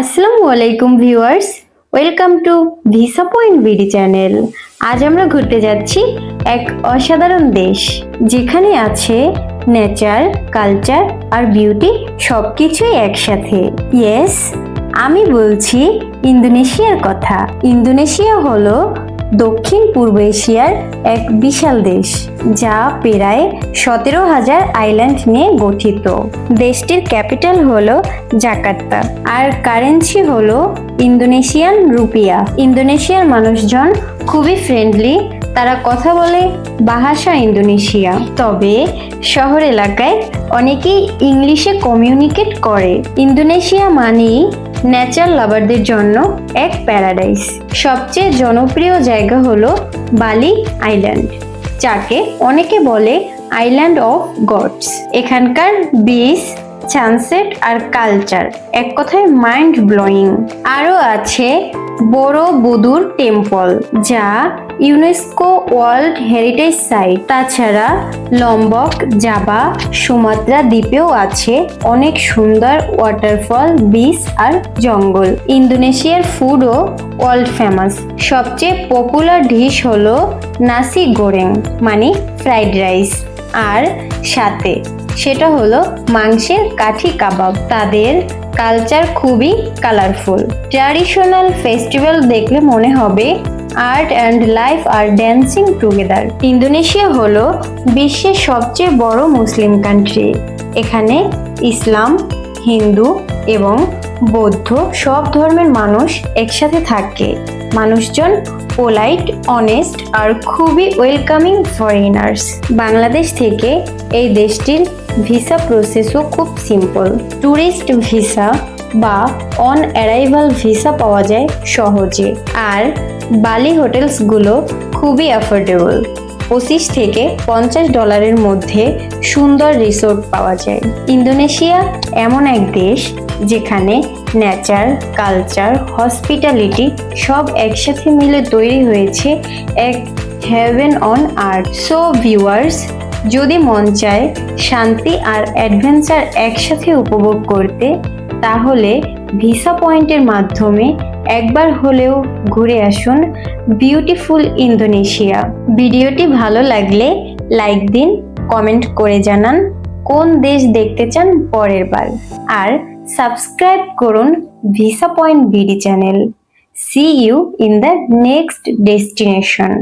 আসসালামু আলাইকুম viewers, welcome to Visa Point BD channel. আজ আমরা ঘুরতে যাচ্ছি এক অসাধারণ দেশ, যেখানে আছে নেচার, কালচার আর বিউটি সব কিছুই একসাথে। ইয়েস, আমি বলছি ইন্দোনেশিয়ার কথা। ইন্দোনেশিয়া হলো দক্ষিণ পূর্ব এশিয়ার এক বিশাল দেশ, যা প্রায় সতেরো হাজার আইল্যান্ড নিয়ে গঠিত। দেশটির ক্যাপিটাল হল জাকার্তা, আর কারেন্সি হল ইন্দোনেশিয়ান রুপিয়া। ইন্দোনেশিয়ার মানুষজন খুবই ফ্রেন্ডলি তারা কথা বলে বাহাসা ইন্দোনেশিয়া। তবে শহর এলাকায় অনেকেই ইংলিশে কমিউনিকেট করে। ইন্দোনেশিয়া মানেই নেচার লাভারদের জন্য এক প্যারাডাইস। সবচেয়ে জনপ্রিয় জায়গা হলো বালি আইল্যান্ড, যাকে অনেকে বলে আইল্যান্ড অফ গডস। এখানকার বিচ সানসেট আর কালচার। এক কথায় মাইন্ড ব্লোয়িং আরও আছে বড় বুদুর টেম্পল, যা ইউনেস্কো ওয়ার্ল্ড হেরিটেজ সাইট। তাছাড়া লম্বক, জাবা, সুমাত্রা দ্বীপেও আছে অনেক সুন্দর ওয়াটারফল বিচ আর জঙ্গল। ইন্দোনেশিয়ার ফুডও ওয়ার্ল্ড ফেমাস সবচেয়ে পপুলার ডিশ হলো নাসি গোরেং মানে ফ্রাইড রাইস আর সাথে সেটা হলো মাংসের কাঠি কাবাব। তাদের কালচার খুবই কালারফুল ট্র্যাডিশনাল ফেস্টিভ্যাল দেখলে মনে হবে আর্ট অ্যান্ড লাইফ আর ড্যান্সিং টুগেদার ইন্দোনেশিয়া হলো বিশ্বের সবচেয়ে বড় মুসলিম কান্ট্রি এখানে ইসলাম, হিন্দু এবং বৌদ্ধ সব ধর্মের মানুষ একসাথে থাকে। মানুষজন পোলাইট অনেস্ট আর খুবই ওয়েলকামিং ফরেনার্স বাংলাদেশ থেকে এই দেশটির ভিসা প্রসেসও খুব সিম্পল ট্যুরিস্ট ভিসা বা অন অ্যারাইভাল ভিসা পাওয়া যায় সহজে। আর বালি হোটেলসগুলো খুবই অ্যাফোর্ডেবল পঁচিশ থেকে পঞ্চাশ ডলারের মধ্যে সুন্দর রিসোর্ট পাওয়া যায়। ইন্দোনেশিয়া এমন এক দেশ যেখানে নেচার কালচার হসপিটালিটি সব একসাথে মিলে তৈরি হয়েছে এক heaven on earth so viewers যদি মন চায় শান্তি আর অ্যাডভেঞ্চার একসাথে উপভোগ করতে, তাহলে ভিসা পয়েন্টের মাধ্যমে একবার হলেও ঘুরে আসুন বিউটিফুল ইন্দোনেশিয়া ভিডিওটি ভালো লাগলে লাইক দিন কমেন্ট করে জানান কোন দেশ দেখতে চান পরের বার। আর সাবস্ক্রাইব করুন Visa Point BD channel. See you in the next destination